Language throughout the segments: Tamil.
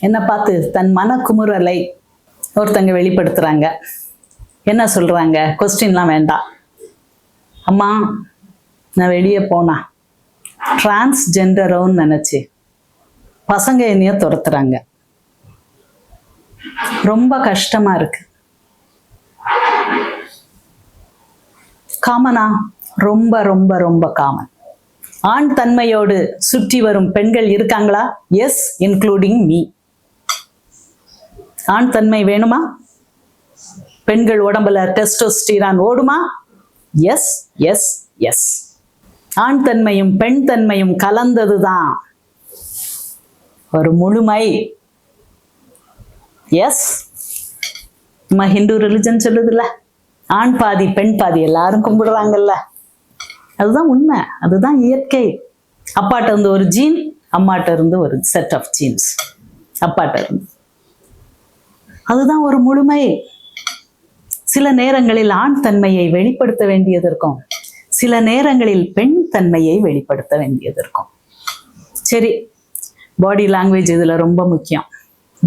என்னை பார்த்து தன் மனக்குமுறலை ஒருத்தங்க வெளிப்படுத்துறாங்க. என்ன சொல்றாங்க? கொஸ்டின்லாம் வேண்டாம். அம்மா நான் வெளியே போனா டிரான்ஸ்ஜெண்டரோன்னு நினச்சி பசங்க என்னைய துரத்துறாங்க. ரொம்ப கஷ்டமா இருக்கு. காமனா? ரொம்ப ரொம்ப ரொம்ப காமன். ஆண் தன்மையோடு சுற்றி வரும் பெண்கள் இருக்காங்களா? எஸ் இன்க்ளூடிங் மீ ஆண் தன்மை வேணுமா? பெண்கள் உடம்புல டெஸ்டோஸ்டிரான் ஓடுமா? எஸ் எஸ் எஸ் ஆண் தன்மையும் பெண் தன்மையும் கலந்ததுதான். ஒரு முழுமை. எஸ் நம்ம ஹிந்து ரிலிஜன் சொல்லுதுல்ல ஆண் பாதி பெண் பாதி எல்லாரும் கும்பிடுறாங்கல்ல. அதுதான் உண்மை அதுதான் இயற்கை. அப்பாட்ட இருந்து ஒரு ஜீன் அம்மாட்ட இருந்து ஒரு செட் ஆஃப் ஜீன்ஸ் அப்பாட்ட இருந்து. அதுதான் ஒரு முழுமை. சில நேரங்களில் ஆண் தன்மையை வெளிப்படுத்த வேண்டியது இருக்கும். சில நேரங்களில் பெண் தன்மையை வெளிப்படுத்த வேண்டியது இருக்கும். சரி பாடி லாங்குவேஜ் இதுல ரொம்ப முக்கியம்.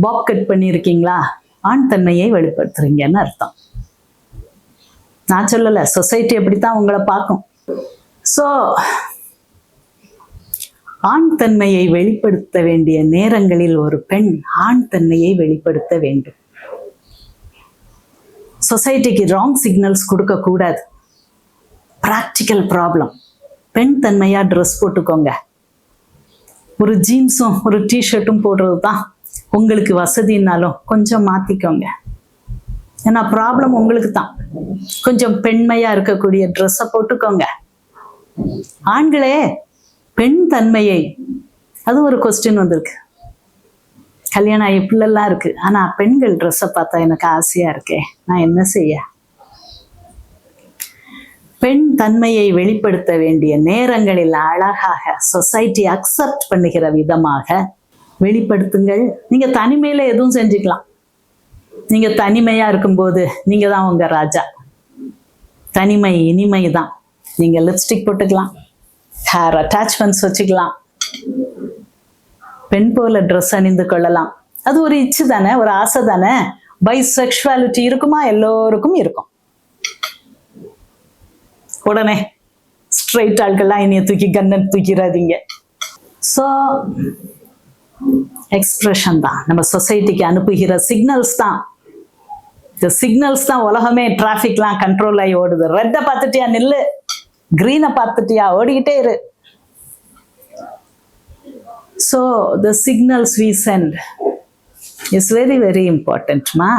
பாப் கட் பண்ணியிருக்கீங்களா? ஆண் தன்மையை வெளிப்படுத்துறீங்கன்னு அர்த்தம். நான் சொல்லலை சொசைட்டி அப்படித்தான் உங்களை பார்க்கும். ஸோ ஆண் தன்மையை வெளிப்படுத்த வேண்டிய நேரங்களில் ஒரு பெண் ஆண் தன்மையை வெளிப்படுத்த வேண்டும். சொசைட்டிக்கு ராங் சிக்னல்ஸ் கொடுக்கக்கூடாது ப்ராக்டிக்கல் ப்ராப்ளம் பெண் தன்மையாக ட்ரெஸ் போட்டுக்கோங்க. ஒரு ஜீன்ஸும் ஒரு டிஷர்ட்டும் போடுறது தான் உங்களுக்கு வசதினாலும் கொஞ்சம் மாற்றிக்கோங்க ஏன்னா ப்ராப்ளம் உங்களுக்கு தான் கொஞ்சம் பெண்மையாக இருக்கக்கூடிய ட்ரெஸ்ஸை போட்டுக்கோங்க. ஆண்களே பெண் தன்மையை அது ஒரு கொஸ்டின் வந்திருக்கு. கல்யாணம் ஆகி பிள்ளைலாம் இருக்கு. ஆனா பெண்கள் ட்ரெஸ்ஸை பார்த்தா எனக்கு ஆசையா இருக்கே. நான் என்ன செய்ய? பெண் தன்மையை வெளிப்படுத்த வேண்டிய நேரங்களில் அழகாக சொசைட்டி அக்செப்ட் பண்ணுகிற விதமாக வெளிப்படுத்துங்கள். நீங்க தனிமையில எதுவும் செஞ்சுக்கலாம். நீங்க தனிமையா இருக்கும்போது நீங்க தான் உங்க ராஜா. தனிமை இனிமை தான். நீங்க லிப்ஸ்டிக் போட்டுக்கலாம். ஹேர் அட்டாச்மெண்ட்ஸ் வச்சுக்கலாம். பெண் போல ட்ரெஸ் அணிந்து கொள்ளலாம். அது ஒரு இச்சு தானே ஒரு ஆசை தானே? பை செக்ஷுவாலிட்டி இருக்குமா? எல்லோருக்கும் இருக்கும். உடனே ஸ்ட்ரைட் ஆட்கள்லாம் என்னைய தூக்கி கண்ணன் தூக்கிடாதீங்க. ஸோ எக்ஸ்பிரஷன் தான். நம்ம சொசைட்டிக்கு அனுப்புகிற சிக்னல்ஸ் தான். இந்த சிக்னல்ஸ் தான் உலகமே டிராஃபிக்லாம் கண்ட்ரோல் ஆகி ஓடுது. ரெட்டை பார்த்துட்டியா நில்லு. க்ரீனை பார்த்துட்டியா ஓடிக்கிட்டே இரு. So the signals we send is very very இம்பார்ட்டன்ட்மா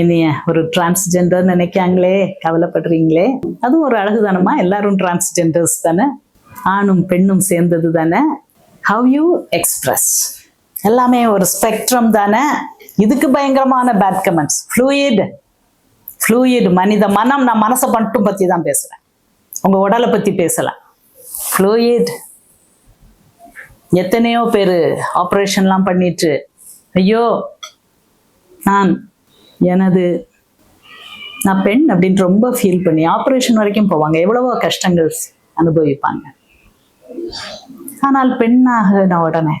இனிய ஒரு டிரான்ஸ்ஜெண்டர் நினைக்காங்களே கவலைப்படுறீங்களே? அதுவும் ஒரு அழகு தானம்மா எல்லாரும் டிரான்ஸ்ஜெண்டர்ஸ் தானே? ஆணும் பெண்ணும் சேர்ந்தது தானே? ஹவ் யூ எக்ஸ்பிரஸ் எல்லாமே ஒரு ஸ்பெக்ட்ரம் தானே? இதுக்கு பயங்கரமான பேட் கமெண்ட்ஸ் ஃப்ளூயிட் ஃப்ளூயிட் மனித மனம். நான் மனசை மட்டும் பற்றி தான் பேசுகிறேன் உங்கள் உடலை பற்றி பேசலாம். ஃப்ளூயிட் எத்தனையோ பேர் ஆப்ரேஷன்லாம் பண்ணிட்டு ஐயோ நான் எனது நான் பெண் அப்படின்னு ரொம்ப ஃபீல் பண்ணி ஆப்ரேஷன் வரைக்கும் போவாங்க. எவ்வளவோ கஷ்டங்கள் அனுபவிப்பாங்க. ஆனால் பெண்ணாக நான் உடனே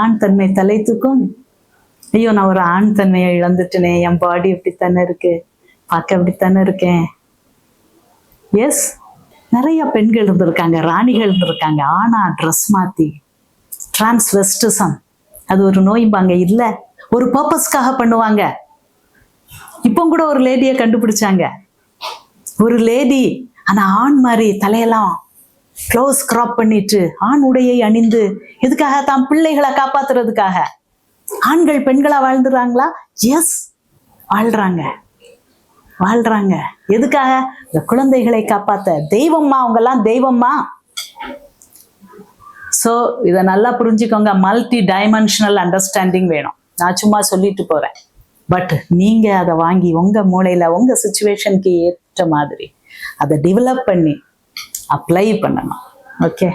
ஆண் தன்மை தலைத்துக்கும் ஐயோ நான் ஒரு ஆண் தன்மையை இழந்துட்டேனே என் பாடி இப்படித்தானே இருக்கு பார்க்க இப்படித்தானே இருக்கேன். எஸ் நிறைய பெண்கள் இருந்திருக்காங்க ராணிகள் இருந்திருக்காங்க ஆனா ட்ரெஸ் மாத்தி டிரான்ஸ்வெஸ்டிசம் அது ஒரு நோயும்பாங்க இல்லை. ஒரு பர்பஸ்க்காக பண்ணுவாங்க. இப்போ கூட ஒரு லேடியை கண்டுபிடிச்சாங்க. ஒரு லேடி ஆனால் ஆண் மாதிரி தலையெல்லாம் க்ளோஸ் கிராப் பண்ணிட்டு ஆண் உடையை அணிந்து எதுக்காக தான் பிள்ளைகளை காப்பாத்துறதுக்காக? ஆண்கள் பெண்களா வாழ்ந்துடுறாங்களா எஸ் வாழ்றாங்க. வாழ்றாங்க. எதுக்காக? இந்த குழந்தைகளை காப்பாத்த. தெய்வம்மா அவங்கெல்லாம் தெய்வம்மா. ஸோ இதை நல்லா புரிஞ்சுக்கோங்க. மல்டி டைமென்ஷனல் அண்டர்ஸ்டாண்டிங் வேணும். நான் சும்மா சொல்லிட்டு போறேன். பட் நீங்க அதை வாங்கி உங்க மூளையில உங்க சுச்சுவேஷனுக்கு ஏற்ற மாதிரி அதை டெவலப் பண்ணி அப்ளை பண்ணணும். ஓகே